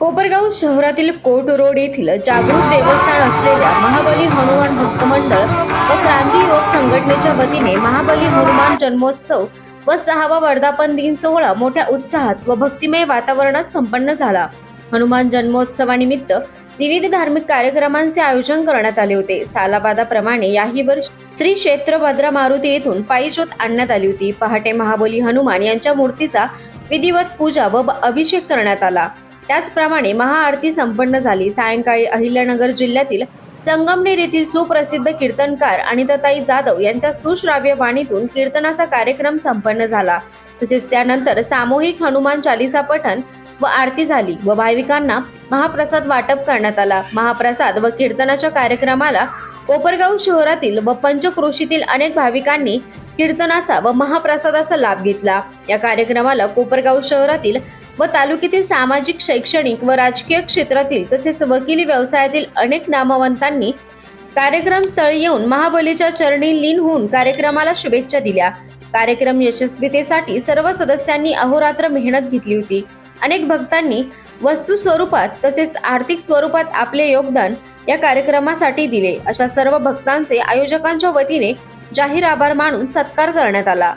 कोपरगाव शहरातील coat road येथील जागृत देवस्थान असलेल्या महाबली हनुमान भक्त मंडळ व क्रांती योग संघटनेच्या वतीने महाबली हनुमान जन्मोत्सव व सहावा वर्धापन दिन सोहळा मोठ्या उत्साहात व भक्तिमय वातावरणात संपन्न झाला. हनुमान जन्मोत्सवानिमित्त विविध धार्मिक कार्यक्रमांचे आयोजन करण्यात आले होते. सालाबादाप्रमाणे याही वर्षी श्री क्षेत्र भद्रा मारुती येथून पायी ज्योत आणण्यात आली होती. पहाटे महाबली हनुमान यांच्या मूर्तीचा विधिवत पूजा व अभिषेक करण्यात आला. त्याचप्रमाणे महाआरती संपन्न झाली. सायंकाळी अहिल्यानगर जिल्ह्यातील संगमनेर येथील सुप्रसिद्ध कीर्तनकार आणि जाधव यांच्या सुश्राव्य वाणीतून कीर्तनाचा कार्यक्रम संपन्न झाला. तसेच त्यानंतर सामूहिक हनुमान चालिसा पठण व आरती झाली व भाविकांना महाप्रसाद वाटप करण्यात आला. महाप्रसाद व कीर्तनाच्या कार्यक्रमाला कोपरगाव शहरातील व पंचक्रोशीतील अनेक भाविकांनी कीर्तनाचा व महाप्रसादाचा लाभ घेतला. या कार्यक्रमाला कोपरगाव शहरातील व तालुक्यातील सामाजिक शैक्षणिक व राजकीय क्षेत्रातील तसेच वकिली व्यवसायातील अनेक नामवंतांनी कार्यक्रम स्थळी येऊन महाबलीच्या चरणी लीन होऊन कार्यक्रमाला शुभेच्छा दिल्या. कार्यक्रम यशस्वीतेसाठी सर्व सदस्यांनी अहोरात्र मेहनत घेतली होती. अनेक भक्तांनी वस्तू स्वरूपात तसेच आर्थिक स्वरूपात आपले योगदान या कार्यक्रमासाठी दिले. अशा सर्व भक्तांचे आयोजकांच्या वतीने जाहीर आभार मानून सत्कार करण्यात आला.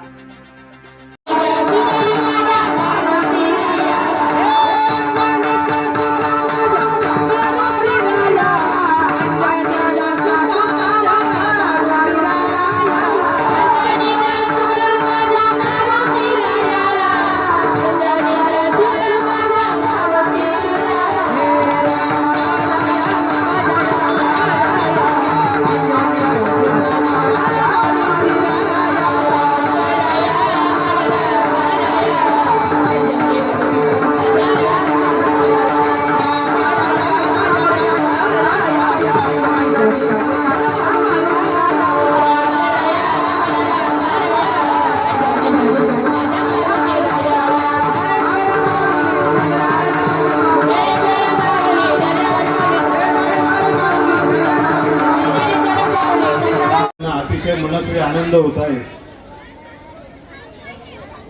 अतिशय मनस्वी आनंद होत आहे.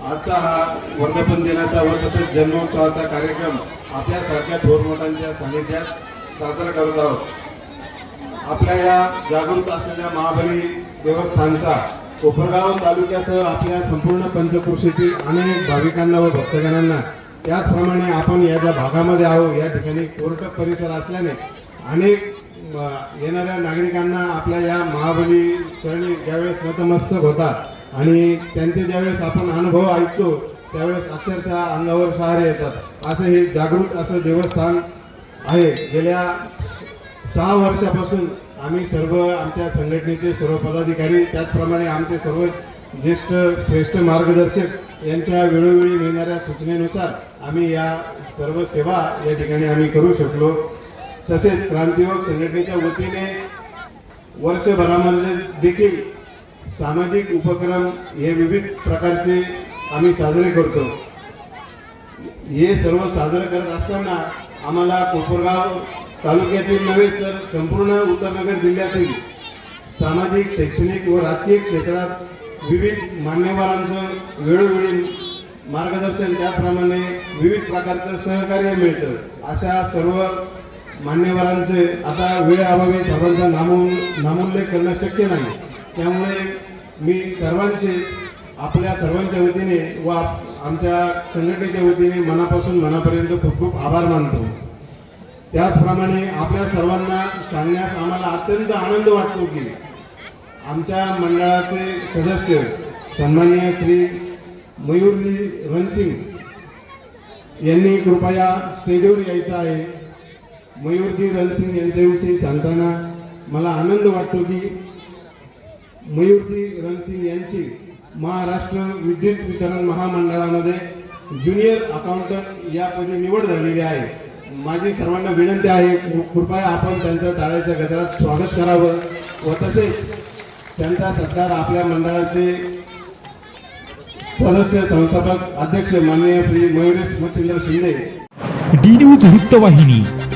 आजचा हा वर्धापन दिनाचा व तसेच जन्मोत्सवाचा कार्यक्रम आपल्यासारख्या थोरमतांच्या सानिध्यात साजरा करत आहोत. आपल्या या जागृत असलेल्या महाबली देवस्थानचा कोपरगाव तालुक्यासह आपल्या संपूर्ण पंचकृषीतील अनेक भाविकांना व भक्तगणांना त्याचप्रमाणे आपण या ज्या भागामध्ये आहोत या ठिकाणी कोर्ट परिसर असल्याने अनेक येणाऱ्या नागरिकांना आपल्या या महाबली चरणी ज्यावेळेस नतमस्तक होतात आणि त्यांचे ज्यावेळेस आपण अनुभव ऐकतो त्यावेळेस अक्षरशः अंगावर शहारे येतात. असं हे जागृत असं देवस्थान आहे. गेल्या सहा वर्षापासून आम्ही सर्व आमच्या संघटनेचे सर्व पदाधिकारी त्याचप्रमाणे आमचे सर्व ज्येष्ठ श्रेष्ठ मार्गदर्शक यांच्या वेळोवेळी मिळणाऱ्या सूचनेनुसार आम्ही या सर्व सेवा या ठिकाणी आम्ही करू शकलो. तसेच क्रांतियोग संघटनेच्या वतीने वर्षभरामध्ये देखील सामाजिक उपक्रम हे विविध प्रकारचे आम्ही साजरे करतो. हे सर्व साजरं करत असताना आम्हाला कोपरगाव तालुक्यातील नव्हे तर संपूर्ण उत्तरनगर जिल्ह्यातील सामाजिक शैक्षणिक व राजकीय क्षेत्रात विविध मान्यवरांचं वेळोवेळी मार्गदर्शन त्याचप्रमाणे विविध प्रकारचं सहकार्य मिळतं. अशा सर्व मान्यवरांचे आता वेळ अभावी सर्वांचा नामू नामोल्लेख करणं शक्य नाही. त्यामुळे मी सर्वांचे आपल्या सर्वांच्या वतीने व आमच्या संघटनेच्या वतीने मनापासून मनापर्यंत खूप खूप आभार मानतो. त्याचप्रमाणे आपल्या सर्वांना सांगण्यास आम्हाला अत्यंत आनंद वाटतो की आमच्या मंडळाचे सदस्य सन्माननीय श्री मयूरजी रणसिंग यांनी कृपया स्टेजवर यायचं आहे. मयूरजी रणसिंग यांच्याविषयी सांगताना मला आनंद वाटतो की मयूरजी रणसिंग यांची महाराष्ट्र विद्युत वितरण महामंडळामध्ये ज्युनियर अकाउंटंट या पदी निवड झालेली आहे. माझी सर्वांना विनंती आहे कृपया आपण त्यांचं टाळ्याच्या गजरात स्वागत करावं व तसेच त्यांचा सत्कार आपल्या मंडळाचे सदस्य संस्थापक अध्यक्ष माननीय श्री मयुरेश मच्छिंद्र शिंदे. डी न्यूज वृत्तवाहिनी.